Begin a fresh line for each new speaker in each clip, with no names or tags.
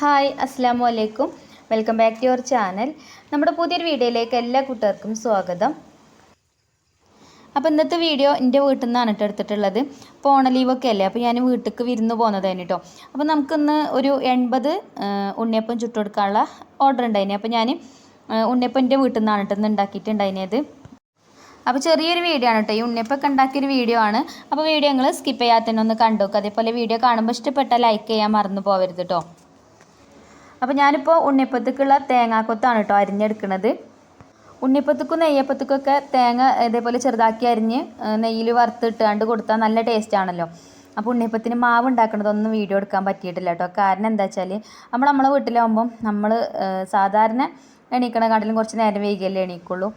Hi അസ്സാം വലൈക്കും welcome back to your channel. നമ്മുടെ പുതിയൊരു വീഡിയോയിലേക്ക് എല്ലാ കൂട്ടുകാർക്കും സ്വാഗതം. അപ്പോൾ ഇന്നത്തെ വീഡിയോ എന്റെ വീട്ടിൽ നിന്നാണ് കേട്ടോ എടുത്തിട്ടുള്ളത്. ഇപ്പോൾ ഓണ ലീവൊക്കെ അല്ലേ? അപ്പോൾ ഞാൻ വീട്ടിലേക്ക് വിരുന്ന് പോകുന്നതായിരുന്നു കേട്ടോ അപ്പോൾ നമുക്കിന്ന് ഒരു എൺപത് ഉണ്ണിയപ്പം ചുട്ടുകൊടുക്കാനുള്ള ഓർഡർ ഉണ്ടായിന്. അപ്പോൾ ഞാൻ ഉണ്ണിയപ്പം എന്റെ വീട്ടിൽ നിന്നാണ് കേട്ടോ ഇന്ന് ഉണ്ടാക്കിയിട്ടുണ്ടായിരുന്നത് അപ്പോൾ ചെറിയൊരു വീഡിയോ ആണ് കേട്ടോ ഈ ഉണ്ണിയപ്പം ഉണ്ടാക്കിയൊരു വീഡിയോ ആണ്. അപ്പോൾ വീഡിയോ നിങ്ങൾ സ്കിപ്പ് ചെയ്യാതെ ഒന്ന് കണ്ടു അതേപോലെ വീഡിയോ കാണുമ്പോൾ ഇഷ്ടപ്പെട്ടാൽ ലൈക്ക് ചെയ്യാൻ മറന്നു പോകരുത് കേട്ടോ അപ്പോൾ ഞാനിപ്പോൾ ഉണ്ണിപ്പത്തുക്കുള്ള തേങ്ങാക്കൊത്താണ് കേട്ടോ അരിഞ്ഞെടുക്കുന്നത് ഉണ്ണിയപ്പത്തേക്കും നെയ്യപ്പത്തേക്കൊക്കെ തേങ്ങ ഇതേപോലെ ചെറുതാക്കി അരിഞ്ഞ് നെയ്യിൽ വറുത്തിട്ടാണ്ട് കൊടുത്താൽ നല്ല ടേസ്റ്റ് ആണല്ലോ. അപ്പോൾ ഉണ്ണിയപ്പത്തിന് മാവ് ഉണ്ടാക്കുന്നതൊന്നും വീഡിയോ എടുക്കാൻ പറ്റിയിട്ടില്ല കേട്ടോ കാരണം എന്താ വെച്ചാൽ നമ്മൾ നമ്മളെ വീട്ടിലാകുമ്പം നമ്മൾ സാധാരണ എണീക്കണ കാട്ടിലും കുറച്ച് നേരം വൈകിയല്ലേ എണീക്കുള്ളൂ.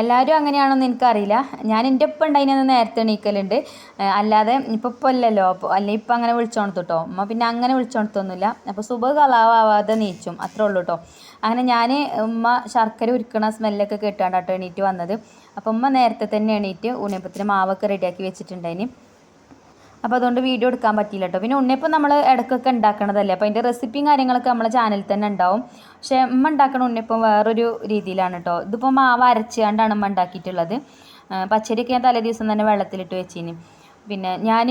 എല്ലാവരും അങ്ങനെയാണോന്ന് എനിക്കറിയില്ല. ഞാൻ എന്റെ ഒപ്പം ഉണ്ടായിരുന്നു നേരത്തെ എണീക്കലുണ്ട്. അല്ലാതെ ഇപ്പോൾ ഇപ്പോൾ അല്ലല്ലോ. അപ്പോൾ അല്ലെങ്കിൽ ഇപ്പം അങ്ങനെ വിളിച്ചോണത്ത് കേട്ടോ അമ്മ പിന്നെ അങ്ങനെ വിളിച്ചോണത്തൊന്നുമില്ല അപ്പോൾ സുബ കളാവാതെ നീച്ചും അത്രേ ഉള്ളൂ കേട്ടോ അങ്ങനെ ഞാൻ ഉമ്മ ശർക്കര ഉരുക്കണ സ്മെല്ലൊക്കെ കേട്ടാണ് കേട്ടോ എണീറ്റ് വന്നത്. അപ്പോൾ ഉമ്മ നേരത്തെ തന്നെ എണീറ്റ് ഉണ്ണിയപ്പത്തിന് മാവൊക്കെ റെഡിയാക്കി വെച്ചിട്ടുണ്ടായിന്. അപ്പോൾ അതുകൊണ്ട് വീഡിയോ എടുക്കാൻ പറ്റിയില്ല കേട്ടോ പിന്നെ ഉണ്ണിയപ്പം നമ്മൾ ഇടയ്ക്കൊക്കെ ഉണ്ടാക്കണതല്ലേ? അപ്പോൾ അതിന്റെ റെസിപ്പിയും കാര്യങ്ങളൊക്കെ നമ്മളെ ചാനലിൽ തന്നെ ഉണ്ടാവും. പക്ഷേ ഉമ്മ ഉണ്ടാക്കണ ഉണ്ണിയപ്പം വേറൊരു രീതിയിലാണ് കേട്ടോ ഇതിപ്പോൾ മാവ് അരച്ചുകൊണ്ടാണ് ഉമ്മ ഉണ്ടാക്കിയിട്ടുള്ളത്. പച്ചരിയൊക്കെ ഞാൻ തലേ ദിവസം തന്നെ വെള്ളത്തിലിട്ട് വെച്ചിന്. പിന്നെ ഞാൻ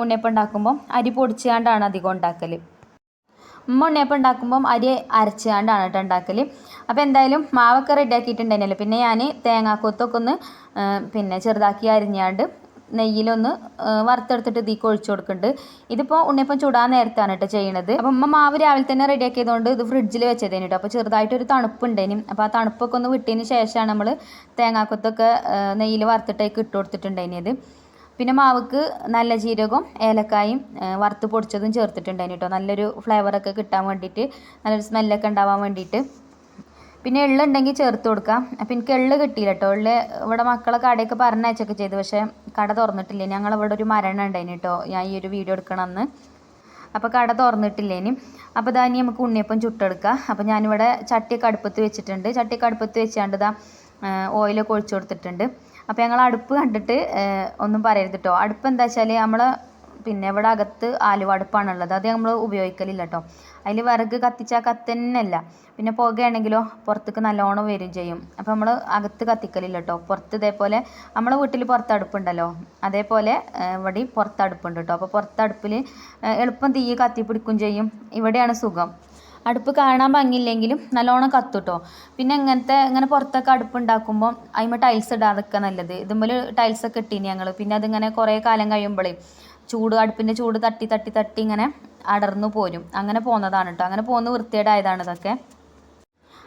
ഉണ്ണിയപ്പം ഉണ്ടാക്കുമ്പോൾ അരി പൊടിച്ചുകൊണ്ടാണ് അധികം ഉണ്ടാക്കൽ ഉമ്മ ഉണ്ണിയപ്പം ഉണ്ടാക്കുമ്പം അരി അരച്ചുകൊണ്ടാണ് കേട്ടോ ഉണ്ടാക്കൽ അപ്പോൾ എന്തായാലും മാവൊക്കെ റെഡിയാക്കിയിട്ടുണ്ടായിരുന്നല്ലോ പിന്നെ ഞാൻ തേങ്ങാക്കൊത്തൊക്കെ ഒന്ന് പിന്നെ ചെറുതാക്കി അരിഞ്ഞാണ്ട് നെയ്യിലൊന്ന് വറുത്തെടുത്തിട്ട് ഇതിക്ക് ഒഴിച്ചു കൊടുക്കുന്നുണ്ട്. ഇതിപ്പോൾ ഉണ്ണിയപ്പം ചൂടാൻ നേരത്താണ് കേട്ടോ ചെയ്യണത്. അപ്പോൾ അമ്മ മാവ് രാവിലെ തന്നെ റെഡി ആക്കിയതുകൊണ്ട് ഇത് ഫ്രിഡ്ജിൽ വെച്ചതേനു കേട്ടോ. അപ്പോൾ ചെറുതായിട്ടൊരു തണുപ്പുണ്ടേനും അപ്പോൾ ആ തണുപ്പൊക്കെ ഒന്ന് വിട്ടതിന് ശേഷമാണ് നമ്മൾ തേങ്ങാക്കൊത്തൊക്കെ നെയ്യിൽ വറുത്തിട്ടേക്ക് ഇട്ട് കൊടുത്തിട്ടുണ്ടായിനത് പിന്നെ മാവ്ക്ക് നല്ല ജീരകവും ഏലക്കായും വറുത്ത് പൊടിച്ചതും ചേർത്തിട്ടുണ്ടായിരുന്നു കേട്ടോ. നല്ലൊരു ഫ്ലേവറൊക്കെ കിട്ടാൻ വേണ്ടിയിട്ട് നല്ലൊരു സ്മെല്ലൊക്കെ ഉണ്ടാവാൻ വേണ്ടിയിട്ട്. പിന്നെ എള്ളുണ്ടെങ്കിൽ ചേർത്ത് കൊടുക്കാം. അപ്പം എനിക്ക് എള്ള് കിട്ടിയില്ല കേട്ടോ എള്ള് ഇവിടെ മക്കളെ കടയൊക്കെ പറഞ്ഞയച്ചൊക്കെ ചെയ്തു. പക്ഷേ കട തുറന്നിട്ടില്ല. ഞങ്ങൾ ഇവിടെ ഒരു മരണം ഉണ്ടായിന് കേട്ടോ ഞാൻ ഈ ഒരു വീഡിയോ എടുക്കണമെന്ന് അപ്പോൾ കട തുറന്നിട്ടില്ലേനി അപ്പോൾ ഇതാ ഇനി നമുക്ക് ഉണ്ണിയപ്പം ചുട്ടെടുക്കാം. അപ്പോൾ ഞാനിവിടെ ചട്ടിയൊക്കെ അടുപ്പത്ത് വെച്ചിട്ടുണ്ട്. ചട്ടിയൊക്കെ അടുപ്പത്ത് വെച്ചാണ്ട് ഇതാ ഓയിലൊക്കെ ഒഴിച്ചു കൊടുത്തിട്ടുണ്ട്. അപ്പോൾ ഞങ്ങൾ അടുപ്പ് കണ്ടിട്ട് ഒന്നും പറയരുത് കേട്ടോ അടുപ്പ് എന്താ വെച്ചാൽ നമ്മൾ പിന്നെ ഇവിടെ അകത്ത് ആലുവ അടുപ്പാണുള്ളത്. അത് നമ്മൾ ഉപയോഗിക്കലില്ല കേട്ടോ അതിൽ വിറക് കത്തിച്ചാൽ കത്തന്നെയല്ല പിന്നെ പുകയാണെങ്കിലോ പുറത്തേക്ക് നല്ലോണം വരും ചെയ്യും. അപ്പോൾ നമ്മൾ അകത്ത് കത്തിക്കലില്ല കേട്ടോ പുറത്ത് ഇതേപോലെ നമ്മളെ വീട്ടിൽ പുറത്ത് അടുപ്പുണ്ടല്ലോ അതേപോലെ ഇവിടെ പുറത്ത് അടുപ്പുണ്ട് കേട്ടോ അപ്പോൾ പുറത്തടുപ്പിൽ എളുപ്പം തീ കത്തി പിടിക്കും ചെയ്യും. ഇവിടെയാണ് സുഖം. അടുപ്പ് കാണാൻ ഭംഗിയില്ലെങ്കിലും നല്ലോണം കത്തുട്ടോ. പിന്നെ ഇങ്ങനത്തെ ഇങ്ങനെ പുറത്തൊക്കെ അടുപ്പ് ഉണ്ടാക്കുമ്പോൾ അതിന്മേൽ ടൈൽസ് ഇടാതൊക്കെ നല്ലത്. ഇതുമ്പോൾ ടൈൽസൊക്കെ ഇട്ടീനി ഞങ്ങൾ പിന്നെ അതിങ്ങനെ കുറേ കാലം കഴിയുമ്പോഴേ ചൂട് അടുപ്പിന്റെ ചൂട് തട്ടി തട്ടി തട്ടി ഇങ്ങനെ അടർന്നു പോരും. അങ്ങനെ പോകുന്നതാണ് കേട്ടോ അങ്ങനെ പോകുന്ന വൃത്തികേടായതാണ് ഇതൊക്കെ.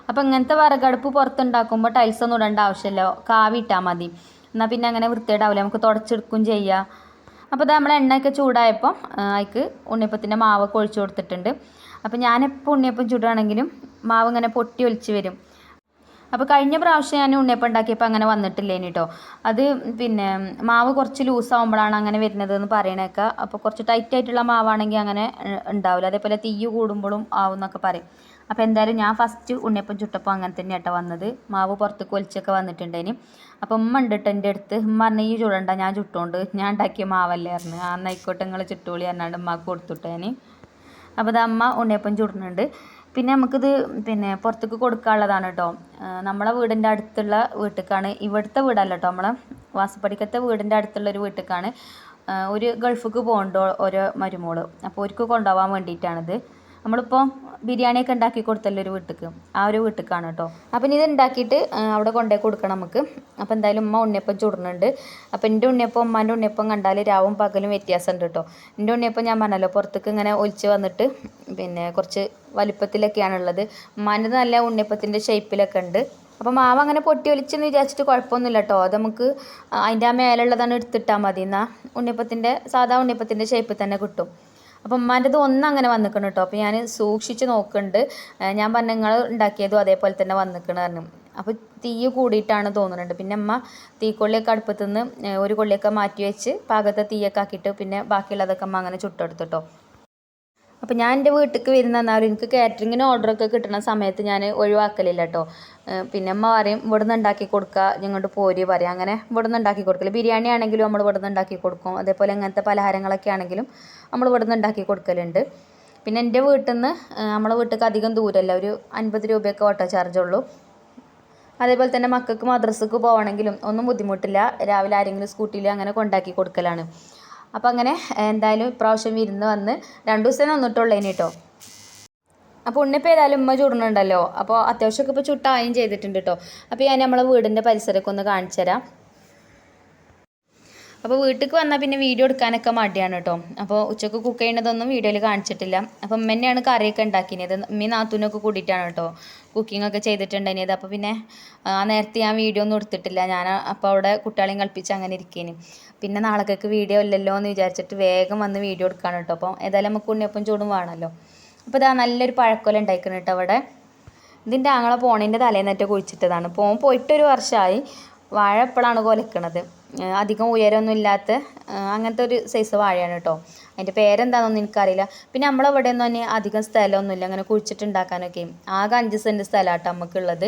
അപ്പോൾ ഇങ്ങനത്തെ വിറകടുപ്പ് പുറത്തുണ്ടാക്കുമ്പോൾ ടൈൽസ് ഒന്നും ഇടേണ്ട ആവശ്യമില്ല. കാവി ഇട്ടാൽ മതി. എന്നാൽ പിന്നെ അങ്ങനെ വൃത്തികേടാവില്ല നമുക്ക് തുടച്ചെടുക്കും ചെയ്യാം. അപ്പോൾ ഇത് നമ്മൾ എണ്ണയൊക്കെ ചൂടായപ്പോൾ അതിക്ക് ഉണ്ണിയപ്പത്തിന്റെ മാവൊക്കെ ഒഴിച്ചു കൊടുത്തിട്ടുണ്ട്. അപ്പോൾ ഞാനെപ്പോൾ ഉണ്ണിയപ്പം ചൂടാണെങ്കിലും മാവ് ഇങ്ങനെ പൊട്ടി ഒലിച്ച് വരും. അപ്പോൾ കഴിഞ്ഞ പ്രാവശ്യം ഞാൻ ഉണ്ണിയപ്പം ഉണ്ടാക്കിയപ്പോൾ അങ്ങനെ വന്നിട്ടില്ലേനി കേട്ടോ അത് പിന്നെ മാവ് കുറച്ച് ലൂസ് ആകുമ്പോഴാണ് അങ്ങനെ വരുന്നത് എന്ന് പറയണേക്ക. അപ്പോൾ കുറച്ച് ടൈറ്റ് ആയിട്ടുള്ള മാവാണെങ്കിൽ അങ്ങനെ ഉണ്ടാവില്ല. അതേപോലെ തീയ് കൂടുമ്പോഴും ആവും എന്നൊക്കെ പറയും. അപ്പോൾ എന്തായാലും ഞാൻ ഫസ്റ്റ് ഉണ്ണിയപ്പം ചുട്ടപ്പം അങ്ങനെ തന്നെ കേട്ടോ വന്നത്. മാവ് പുറത്തേക്ക് ഒലിച്ചൊക്കെ വന്നിട്ടുണ്ടേനി. അപ്പോൾ ഉമ്മ ഉണ്ട് കേട്ടോ എന്റെ അടുത്ത്. ഉമ്മ പറഞ്ഞ ഈ ചുടണ്ട ഞാൻ ചുട്ടോണ്ട്. ഞാൻ ഉണ്ടാക്കിയ മാവല്ലേ പറഞ്ഞു. ആ നൈക്കോട്ടെ നിങ്ങൾ ചുട്ടുപൊളി പറഞ്ഞാണ്ട് ഉമ്മക്ക് കൊടുത്തുട്ടേനി. അപ്പോൾ അത് അമ്മ ഉണ്ണിയപ്പം ചുടുന്നുണ്ട്. പിന്നെ നമുക്കിത് പിന്നെ പുറത്തേക്ക് കൊടുക്കാനുള്ളതാണ് കേട്ടോ. നമ്മളെ വീടിന്റെ അടുത്തുള്ള വീട്ടിലേക്കാണ്. ഇവിടുത്തെ വീടല്ല കേട്ടോ നമ്മളെ വാസപ്പടിക്കത്തെ വീടിന്റെ അടുത്തുള്ള ഒരു വീട്ടിലേക്കാണ്. ഒരു ഗൾഫിക്ക് പോകുന്നുണ്ട് ഓരോ മരുമോൾ. അപ്പോൾ അവർക്ക് കൊണ്ടുപോകാൻ വേണ്ടിയിട്ടാണിത്. നമ്മളിപ്പോൾ ബിരിയാണിയൊക്കെ ഉണ്ടാക്കി കൊടുത്തല്ലോ ഒരു വീട്ടിക്ക്? ആ ഒരു വീട്ടിലേക്കാണ് കേട്ടോ. അപ്പം ഇത് ഉണ്ടാക്കിയിട്ട് അവിടെ കൊണ്ടുപോയി കൊടുക്കണം നമുക്ക്. അപ്പോൾ എന്തായാലും ഉമ്മ ഉണ്ണിയപ്പം ചുടുന്നുണ്ട്. അപ്പം എന്റെ ഉണ്ണിയപ്പം ഉമ്മാന്റെ ഉണ്ണിയപ്പം കണ്ടാൽ രാവും പകലും വ്യത്യാസമുണ്ട് കേട്ടോ. എന്റെ ഉണ്ണിയപ്പം ഞാൻ പറഞ്ഞല്ലോ പുറത്തേക്ക് ഇങ്ങനെ ഒലിച്ച് വന്നിട്ട് പിന്നെ കുറച്ച് വലിപ്പത്തിലൊക്കെയാണുള്ളത്. ഉമ്മാന്റെ നല്ല ഉണ്ണിയപ്പത്തിന്റെ ഷേപ്പിലൊക്കെ ഉണ്ട്. അപ്പം മാവ് അങ്ങനെ പൊട്ടി ഒലിച്ചെന്ന് വിചാരിച്ചിട്ട് കുഴപ്പമൊന്നുമില്ല കേട്ടോ. അത് നമുക്ക് അതിന്റെ ആ മേലുള്ളതാണ് എടുത്തിട്ടാൽ മതി. എന്നാൽ ഉണ്ണിയപ്പത്തിന്റെ സാധാ ഉണ്ണിയപ്പത്തിന്റെ ഷേപ്പിൽ തന്നെ കിട്ടും. അപ്പം ഉമ്മാന്റെത് ഒന്നും അങ്ങനെ വന്നിക്കണം കേട്ടോ അപ്പോൾ ഞാൻ സൂക്ഷിച്ച് നോക്കുന്നുണ്ട് ഞാൻ പറഞ്ഞ നിങ്ങൾ ഉണ്ടാക്കിയതും അതേപോലെ തന്നെ വന്നിക്കണം പറഞ്ഞു. അപ്പോൾ തീ കൂടിയിട്ടാണ് തോന്നുന്നുണ്ട് പിന്നെ അമ്മ തീക്കൊള്ളിയൊക്കെ അടുപ്പത്തു നിന്ന് ഒരു കൊള്ളിയൊക്കെ മാറ്റി വെച്ച് പാകത്തെ തീയൊക്കെ ആക്കിയിട്ട് പിന്നെ ബാക്കിയുള്ളതൊക്കെ അമ്മ അങ്ങനെ ചുട്ടെടുത്തു കേട്ടോ അപ്പോൾ ഞാൻ എന്റെ വീട്ടിലേക്ക് വരുന്നെന്നാലും എനിക്ക് കാറ്ററിങ്ങിന് ഓർഡറൊക്കെ കിട്ടുന്ന സമയത്ത് ഞാൻ ഒഴിവാക്കലില്ല കേട്ടോ പിന്നെ അമ്മ പറയും ഇവിടുന്ന് ഉണ്ടാക്കി കൊടുക്കുക ഞങ്ങോട്ട് പോരി പറയും. അങ്ങനെ ഇവിടുന്ന് ഉണ്ടാക്കി കൊടുക്കൽ. ബിരിയാണി ആണെങ്കിലും നമ്മൾ ഇവിടുന്ന് ഉണ്ടാക്കി കൊടുക്കും. അതേപോലെ അങ്ങനത്തെ പലഹാരങ്ങളൊക്കെ ആണെങ്കിലും നമ്മൾ ഇവിടുന്ന് ഉണ്ടാക്കി കൊടുക്കലുണ്ട്. പിന്നെ എന്റെ വീട്ടിൽ നിന്ന് നമ്മളെ വീട്ടിലേക്ക് അധികം ദൂരമല്ല ഒരു അൻപത് രൂപയൊക്കെ ഓട്ടോ ചാർജ് ഉള്ളൂ. അതേപോലെ തന്നെ മക്കൾക്ക് മദ്രസക്ക് പോകണമെങ്കിലും ഒന്നും ബുദ്ധിമുട്ടില്ല. രാവിലെ ആരെങ്കിലും സ്കൂട്ടിയിൽ അങ്ങനെ കൊണ്ടാക്കി കൊടുക്കലാണ്. അപ്പോൾ അങ്ങനെ എന്തായാലും ഇപ്രാവശ്യം വിരുന്ന് വന്ന് രണ്ട് ദിവസം വന്നിട്ടുള്ളതിന് കേട്ടോ അപ്പോൾ ഉണ്ണിപ്പോൾ ഏതായാലും ഉമ്മ ചുടുന്നുണ്ടല്ലോ. അപ്പോൾ അത്യാവശ്യമൊക്കെ ഇപ്പോൾ ചുട്ടായും ചെയ്തിട്ടുണ്ട് കേട്ടോ അപ്പോൾ ഞാൻ നമ്മളെ വീടിന്റെ പരിസരമൊക്കെ ഒന്ന് കാണിച്ചു തരാം. അപ്പോൾ വീട്ടിലേക്ക് വന്നാൽ പിന്നെ വീഡിയോ എടുക്കാനൊക്കെ മടിയാണ് കേട്ടോ അപ്പോൾ ഉച്ചയ്ക്ക് കുക്ക് ചെയ്യുന്നതൊന്നും വീഡിയോയിൽ കാണിച്ചിട്ടില്ല. അപ്പോൾ ഉമ്മ തന്നെയാണ് കറിയൊക്കെ ഉണ്ടാക്കിയത് ഉമ്മി നാത്തൂനൊക്കെ കൂടിയിട്ടാണ് കേട്ടോ കുക്കിംഗ് ഒക്കെ ചെയ്തിട്ടുണ്ടായിരുന്നത്. അപ്പോൾ പിന്നെ ആ നേരത്തെ ഞാൻ വീഡിയോ ഒന്നും എടുത്തിട്ടില്ല. ഞാൻ അപ്പോൾ അവിടെ കുട്ടികളെയും കളിപ്പിച്ച് അങ്ങനെ ഇരിക്കേന്. പിന്നെ നാളേക്കൊക്കെ വീഡിയോ ഇല്ലല്ലോ എന്ന് വിചാരിച്ചിട്ട് വേഗം വന്ന് വീഡിയോ എടുക്കാണ് കേട്ടോ. അപ്പോൾ ഏതായാലും നമുക്ക് ഉണ്ണിയപ്പം ചൂടും വേണമല്ലോ. അപ്പോൾ ഇതാ നല്ലൊരു പഴക്കൊല ഉണ്ടായിക്കണം കേട്ടോ അവിടെ. ഇതിന്റെ ആങ്ങളെ പോണേന്റെ തലേന്നേറ്റ കുഴിച്ചിട്ടതാണ്. പോൻ പോയിട്ട് ഒരു വർഷമായി വാഴ എപ്പോഴാണ് കൊലക്കണത്? അധികം ഉയരമൊന്നും ഇല്ലാത്ത അങ്ങനത്തെ ഒരു സൈസ് വാഴയാണ് കേട്ടോ. അതിന്റെ പേരെന്താണെന്നൊന്നും എനിക്കറിയില്ല. പിന്നെ നമ്മളവിടെ ഒന്നും തന്നെ അധികം സ്ഥലമൊന്നുമില്ല. അങ്ങനെ കുഴിച്ചിട്ടുണ്ടാക്കാനൊക്കെ ആകെ അഞ്ച് സെന്റ് സ്ഥലമാട്ടോ നമുക്കുള്ളത്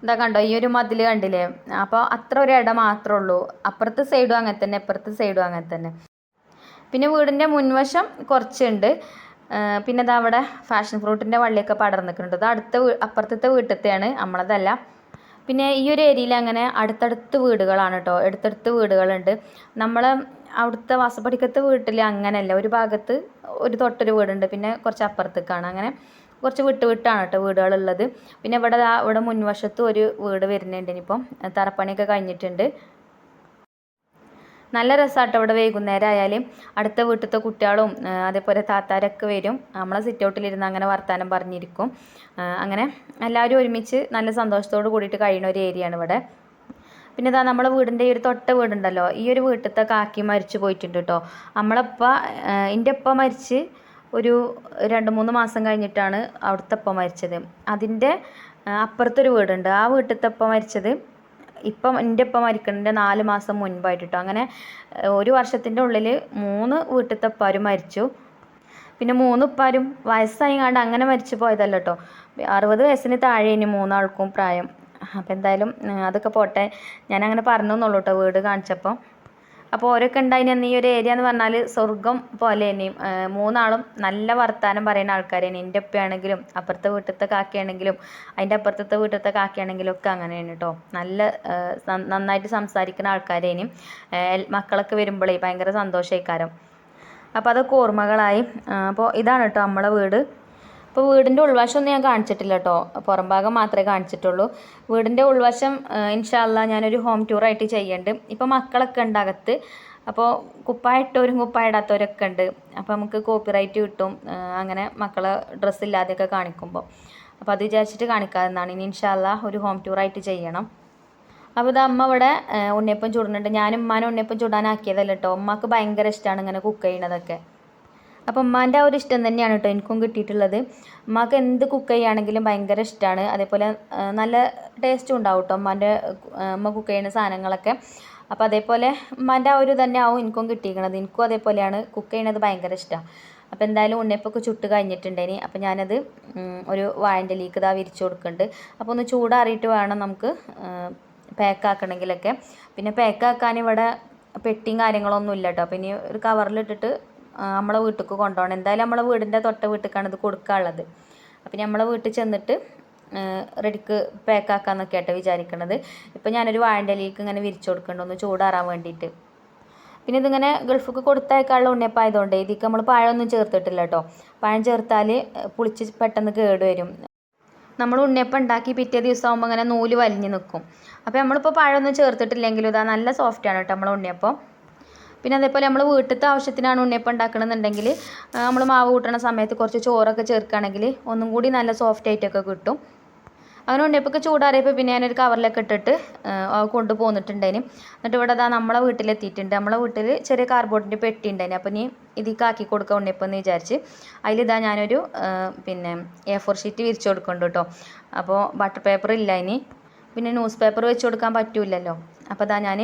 എന്താ കണ്ടോ? ഈ ഒരു മതിൽ കണ്ടില്ലേ? അപ്പോൾ അത്ര ഒരു ഇട മാത്രമേ ഉള്ളൂ. അപ്പുറത്തെ സൈഡും അങ്ങനെ തന്നെ ഇപ്പുറത്തെ സൈഡും അങ്ങനെ തന്നെ. പിന്നെ വീടിന്റെ മുൻവശം കുറച്ചുണ്ട്. പിന്നെ അത് അവിടെ ഫാഷൻ ഫ്രൂട്ടിന്റെ വള്ളിയൊക്കെ പടർന്നു നിൽക്കുന്നുണ്ട് അത് അടുത്ത അപ്പുറത്തെ വീട്ടിലത്തെയാണ് നമ്മളതല്ല. പിന്നെ ഈ ഒരു ഏരിയയിൽ അങ്ങനെ അടുത്തടുത്ത് വീടുകളാണ് കേട്ടോ അടുത്തടുത്ത് വീടുകളുണ്ട്. നമ്മൾ അവിടുത്തെ വാസപ്പടിക്കത്തെ വീട്ടിൽ അങ്ങനെയല്ല. ഒരു ഭാഗത്ത് ഒരു തൊട്ടൊരു വീടുണ്ട്. പിന്നെ കുറച്ച് അപ്പുറത്തേക്കാണ്. അങ്ങനെ കുറച്ച് വിട്ട് വിട്ടാണ് കേട്ടോ വീടുകളുള്ളത്. പിന്നെ ഇവിടെ ഇവിടെ മുൻവശത്തും ഒരു വീട് വരുന്നുണ്ട് ഇനിയിപ്പം. തറപ്പണിയൊക്കെ കഴിഞ്ഞിട്ടുണ്ട്. നല്ല രസമാട്ടോ ഇവിടെ വൈകുന്നേരം ആയാലും അടുത്ത വീട്ടിലത്തെ കുട്ടികളും അതേപോലെ താത്താരൊക്കെ വരും. നമ്മളെ സിറ്റ് ഔട്ടിലിരുന്ന് അങ്ങനെ വർത്തമാനം പറഞ്ഞിരിക്കും. അങ്ങനെ എല്ലാവരും ഒരുമിച്ച് നല്ല സന്തോഷത്തോട് കൂടിയിട്ട് കഴിയുന്ന ഒരു ഏരിയയാണ് ഇവിടെ. പിന്നെ ഇതാ നമ്മളെ വീടിന്റെ ഈ ഒരു തൊട്ട വീടുണ്ടല്ലോ. ഈ ഒരു വീട്ടിലത്തെ കാക്കി മരിച്ചു പോയിട്ടുണ്ട് കേട്ടോ. നമ്മളപ്പ എന്റെ അപ്പ മരിച്ച് ഒരു രണ്ട് മൂന്ന് മാസം കഴിഞ്ഞിട്ടാണ് അവിടുത്തെ അപ്പ മരിച്ചത്. അതിന്റെ അപ്പുറത്തൊരു വീടുണ്ട്. ആ വീട്ടിലത്തെ അപ്പ മരിച്ചത് ഇപ്പം എന്റെ ഇപ്പം മരിക്കുന്നതിന്റെ നാല് മാസം മുൻപായിട്ട് കേട്ടോ അങ്ങനെ ഒരു വർഷത്തിന്റെ ഉള്ളിൽ മൂന്ന് വീട്ടിലത്തെ അപ്പാരും മരിച്ചു. പിന്നെ മൂന്ന് ഉപ്പാരും വയസ്സായിങ്ങാണ്ട് അങ്ങനെ മരിച്ചു പോയതല്ല കേട്ടോ അറുപത് വയസ്സിന് താഴെ ഇനി മൂന്നാൾക്കും പ്രായം. അപ്പം എന്തായാലും അതൊക്കെ പോട്ടെ. ഞാൻ അങ്ങനെ പറഞ്ഞു എന്നുള്ളൂ കേട്ടോ വീട് കാണിച്ചപ്പോൾ അപ്പോൾ ഓരോക്കെ ഉണ്ടായിന് ഈ ഒരു ഏരിയ എന്ന് പറഞ്ഞാൽ സ്വർഗം പോലെ തന്നെയും മൂന്നാളും നല്ല വർത്താനം പറയുന്ന ആൾക്കാരാണ് എന്റെ ഉപ്പയാണെങ്കിലും അപ്പുറത്തെ വീട്ടിലത്തെ കാക്കയാണെങ്കിലും അതിന്റെ അപ്പുറത്തെ വീട്ടിലത്തെ കാക്കയാണെങ്കിലും ഒക്കെ അങ്ങനെയാണ് കേട്ടോ നല്ല നന്നായിട്ട് സംസാരിക്കുന്ന ആൾക്കാരേനും മക്കളൊക്കെ വരുമ്പോഴേ ഭയങ്കര സന്തോഷമായിക്കാരം അപ്പോൾ അതൊക്കെ ഓർമ്മകളായി. അപ്പോൾ ഇതാണ് കേട്ടോ നമ്മളെ വീട്. ഇപ്പോൾ വീടിന്റെ ഉൾവശമൊന്നും ഞാൻ കാണിച്ചിട്ടില്ല കേട്ടോ പുറം ഭാഗം മാത്രമേ കാണിച്ചിട്ടുള്ളൂ. വീടിന്റെ ഉൾവശം ഇൻഷാല്ല ഞാനൊരു ഹോം ടൂറായിട്ട് ചെയ്യുന്നുണ്ട് ഇപ്പോൾ മക്കളൊക്കെ ഉണ്ട് അകത്ത്. അപ്പോൾ കുപ്പായ ഇട്ടവരും കുപ്പായ ഇടാത്തവരൊക്കെ ഉണ്ട്. അപ്പോൾ നമുക്ക് കോപ്പിറൈറ്റ് കിട്ടും. അങ്ങനെ മക്കളെ ഡ്രസ്സ് ഇല്ലാതെയൊക്കെ കാണിക്കുമ്പോൾ അപ്പോൾ അത് വിചാരിച്ചിട്ട് കാണിക്കാതെന്നാണ് ഇനി ഇൻഷാല്ല ഒരു ഹോം ടൂറായിട്ട് ചെയ്യണം. അപ്പോൾ ഇത് അമ്മ ഇവിടെ ഉണ്ണിയപ്പം ചുടുന്നുണ്ട്. ഞാനും ഉമ്മാനെ ഉണ്ണിയപ്പം ചുടാനാക്കിയതല്ല കേട്ടോ ഉമ്മക്ക് ഭയങ്കര ഇഷ്ടമാണ് ഇങ്ങനെ കുക്ക് ചെയ്യണതൊക്കെ അപ്പോൾ ഉമ്മാന്റെ ആ ഒരു ഇഷ്ടം തന്നെയാണ് കേട്ടോ എനിക്കും കിട്ടിയിട്ടുള്ളത്. ഉമ്മാക്ക് എന്ത് കുക്ക് ചെയ്യുകയാണെങ്കിലും ഭയങ്കര ഇഷ്ടമാണ് അതേപോലെ നല്ല ടേസ്റ്റും ഉണ്ടാവും കേട്ടോ ഉമ്മാന്റെ ഉമ്മ കുക്ക് ചെയ്യുന്ന സാധനങ്ങളൊക്കെ. അപ്പോൾ അതേപോലെ ഉമ്മാന്റെ ആ ഒരു തന്നെ ആവും എനിക്കും കിട്ടിയിരിക്കണത്. എനിക്കും അതേപോലെയാണ് കുക്ക് ചെയ്യണത് ഭയങ്കര ഇഷ്ടമാണ് അപ്പോൾ എന്തായാലും ഉണ്ണിയപ്പൊക്കെ ചുട്ട് കഴിഞ്ഞിട്ടുണ്ടേനി അപ്പോൾ ഞാനത് ഒരു വാഴന്റെ ലീക്ക് ഇതാ വിരിച്ചു കൊടുക്കുന്നുണ്ട് അപ്പോൾ ഒന്ന് ചൂടാറിയിട്ട് വേണം നമുക്ക് പാക്കാക്കണമെങ്കിലൊക്കെ പിന്നെ പാക്കാക്കാൻ ഇവിടെ പെട്ടിയും കാര്യങ്ങളൊന്നും ഇല്ല കേട്ടോ. അപ്പോൾ ഇനി ഒരു കവറിലിട്ടിട്ട് നമ്മളെ വീട്ടിലേക്ക് കൊണ്ടുപോകണം. എന്തായാലും നമ്മളെ വീടിന്റെ തൊട്ട വീട്ടിലേക്കാണ് ഇത് കൊടുക്കാനുള്ളത്. അപ്പം നമ്മളെ വീട്ടിൽ ചെന്നിട്ട് റെഡിക്ക് പാക്ക് ആക്കാന്നൊക്കെ ആയിട്ട് വിചാരിക്കണത്. ഇപ്പം ഞാനൊരു വാഴന്റെ ഇലയിലേക്ക് ഇങ്ങനെ വിരിച്ചു കൊടുക്കുന്നുണ്ട് ഒന്ന് ചൂടാറാൻ വേണ്ടിയിട്ട്. പിന്നെ ഇതിങ്ങനെ ഗൾഫിക്ക് കൊടുത്തയക്കാനുള്ള ഉണ്ണിയപ്പം ആയതുകൊണ്ട് ഇതിക്ക് നമ്മൾ പഴമൊന്നും ചേർത്തിട്ടില്ല കേട്ടോ പഴം ചേർത്താൽ പുളിച്ച് പെട്ടെന്ന് കേട് വരും. നമ്മൾ ഉണ്ണിയപ്പം ഉണ്ടാക്കി പിറ്റേ ദിവസം ആകുമ്പോൾ ഇങ്ങനെ നൂൽ വലിഞ്ഞ് നിൽക്കും. അപ്പോൾ നമ്മളിപ്പോൾ പഴമൊന്നും ചേർത്തിട്ടില്ലെങ്കിലും ഇതാ നല്ല സോഫ്റ്റാണ് കേട്ടോ നമ്മൾ ഉണ്ണിയപ്പം. പിന്നെ അതേപോലെ നമ്മൾ വീട്ടിലത്തെ ആവശ്യത്തിനാണ് ഉണ്ണിയപ്പം ഉണ്ടാക്കണമെന്നുണ്ടെങ്കിൽ നമ്മൾ മാവ് കൂട്ടണ സമയത്ത് കുറച്ച് ചോറൊക്കെ ചേർക്കുകയാണെങ്കിൽ ഒന്നും കൂടി നല്ല സോഫ്റ്റ് ആയിട്ടൊക്കെ കിട്ടും. അങ്ങനെ ഉണ്ണിയപ്പൊക്കെ ചൂടാറിയപ്പോൾ പിന്നെ ഞാനൊരു കവറിലൊക്കെ ഇട്ടിട്ട് കൊണ്ടുപോന്നിട്ടുണ്ടേനും എന്നിട്ട് ഇവിടെ അതാ നമ്മളെ വീട്ടിലെത്തിയിട്ടുണ്ട്. നമ്മളെ വീട്ടിൽ ചെറിയ കാർബോർഡിന്റെ പെട്ടി ഉണ്ടായിന്. അപ്പോൾ ഇനി ഇതിക്ക് ആക്കി കൊടുക്കുക ഉണ്ണിയപ്പം എന്ന് വിചാരിച്ച് അതിലിതാ ഞാനൊരു പിന്നെ എ ഫോർ ഷീറ്റ് വിരിച്ചു കൊടുക്കുന്നുണ്ട് കേട്ടോ അപ്പോൾ ബട്ടർ പേപ്പർ ഇല്ല ഇനി. പിന്നെ ന്യൂസ് പേപ്പർ വെച്ച് കൊടുക്കാൻ പറ്റൂലല്ലോ അപ്പോൾ അതാ ഞാൻ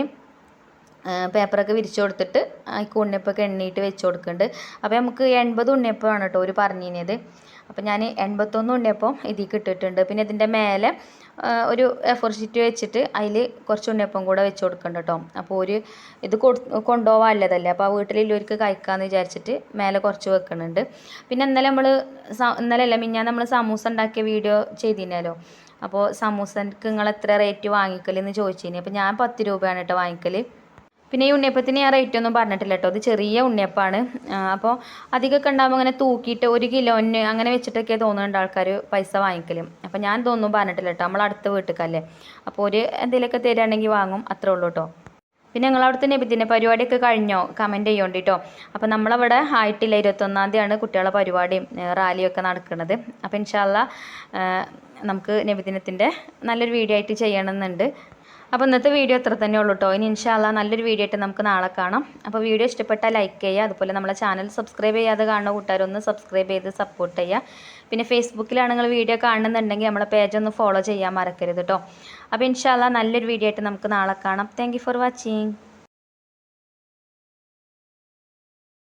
പേപ്പറൊക്കെ വിരിച്ചു കൊടുത്തിട്ട് അതിലേക്ക് ഉണ്ണിയപ്പമൊക്കെ എണ്ണയിട്ട് വെച്ച് കൊടുക്കുന്നുണ്ട് അപ്പോൾ നമുക്ക് എൺപത് ഉണ്ണിയപ്പമാണ് കേട്ടോ ഒരു പറഞ്ഞിരുന്നത് അപ്പോൾ ഞാൻ എൺപത്തൊന്ന് ഉണ്ണിയപ്പം ഇതിലേക്ക് ഇട്ടിട്ടുണ്ട്. പിന്നെ ഇതിന്റെ മേലെ ഒരു എഫോർ ഷീറ്റ് വെച്ചിട്ട് അതിൽ കുറച്ച് ഉണ്ണിയപ്പം കൂടെ വെച്ച് കൊടുക്കുന്നുണ്ട് കേട്ടോ അപ്പോൾ ഒരു ഇത് കൊണ്ടുപോകാനുള്ളതല്ലേ അപ്പോൾ ആ വീട്ടിലുള്ളവർക്ക് കഴിക്കാമെന്ന് വിചാരിച്ചിട്ട് മേലെ കുറച്ച് വെക്കുന്നുണ്ട് പിന്നെ ഇന്നലെ നമ്മൾ ഇന്നലെ അല്ല മിഞ്ഞാൻ നമ്മൾ സമൂസ ഉണ്ടാക്കിയ വീഡിയോ ചെയ്തിരുന്നല്ലോ അപ്പോൾ സമൂസക്ക് നിങ്ങൾ എത്ര റേറ്റ് വാങ്ങിക്കലെന്ന് ചോദിച്ചിരുന്നു അപ്പോൾ ഞാൻ പത്ത് രൂപയാണ് കേട്ടോ വാങ്ങിക്കൽ പിന്നെ ഈ ഉണ്ണിയപ്പത്തിന് ഞാൻ റേറ്റ് ഒന്നും പറഞ്ഞിട്ടില്ല കേട്ടോ അത് ചെറിയ ഉണ്ണിയപ്പമാണ് അപ്പോൾ അധികമൊക്കെ ഉണ്ടാകുമ്പോൾ അങ്ങനെ തൂക്കിയിട്ട് ഒരു കിലോന് അങ്ങനെ വെച്ചിട്ടൊക്കെ തോന്നുന്നുണ്ട് ആൾക്കാർ പൈസ വാങ്ങിക്കലും. അപ്പോൾ ഞാൻ ഇതൊന്നും പറഞ്ഞിട്ടില്ല കേട്ടോ നമ്മൾ അടുത്ത വീട്ടിലേക്കല്ലേ അപ്പോൾ ഒരു എന്തെങ്കിലുമൊക്കെ തരികയാണെങ്കിൽ വാങ്ങും. അത്രേ ഉള്ളൂ കേട്ടോ പിന്നെ നിങ്ങളവിടുത്തെ നബിദിന പരിപാടിയൊക്കെ കഴിഞ്ഞോ? കമന്റ് ചെയ്യോണ്ട് കേട്ടോ അപ്പോൾ നമ്മളവിടെ ആയിട്ടില്ല. ഇരുപത്തൊന്നാം തീയതിയാണ് കുട്ടികളെ പരിപാടിയും റാലിയും റാലിയൊക്കെ നടക്കുന്നത് അപ്പോൾ ഇൻഷാല്ല നമുക്ക് നബിദിനത്തിന്റെ നല്ലൊരു വീഡിയോ ആയിട്ട് ചെയ്യണമെന്നുണ്ട്. അപ്പോൾ ഇന്നത്തെ വീഡിയോ ഇത്ര തന്നെ ഉള്ളൂ കേട്ടോ ഇനി ഇൻഷാല്ല നല്ലൊരു വീഡിയോ ആയിട്ട് നമുക്ക് നാളെ കാണാം. അപ്പോൾ വീഡിയോ ഇഷ്ടപ്പെട്ടാൽ ലൈക്ക് ചെയ്യുക. അതുപോലെ നമ്മളെ ചാനൽ സബ്സ്ക്രൈബ് ചെയ്യാതെ കാണുന്ന കൂട്ടുകാരൊന്ന് സബ്സ്ക്രൈബ് ചെയ്ത് സപ്പോർട്ട് ചെയ്യുക. പിന്നെ ഫേസ്ബുക്കിലാണ് നിങ്ങൾ വീഡിയോ കാണുന്നുണ്ടെങ്കിൽ നമ്മളെ പേജ് ഒന്ന് ഫോളോ ചെയ്യാൻ മറക്കരുത് കേട്ടോ അപ്പോൾ ഇൻഷാല്ല നല്ലൊരു വീഡിയോ ആയിട്ട് നമുക്ക് നാളെ കാണാം. Thank for watching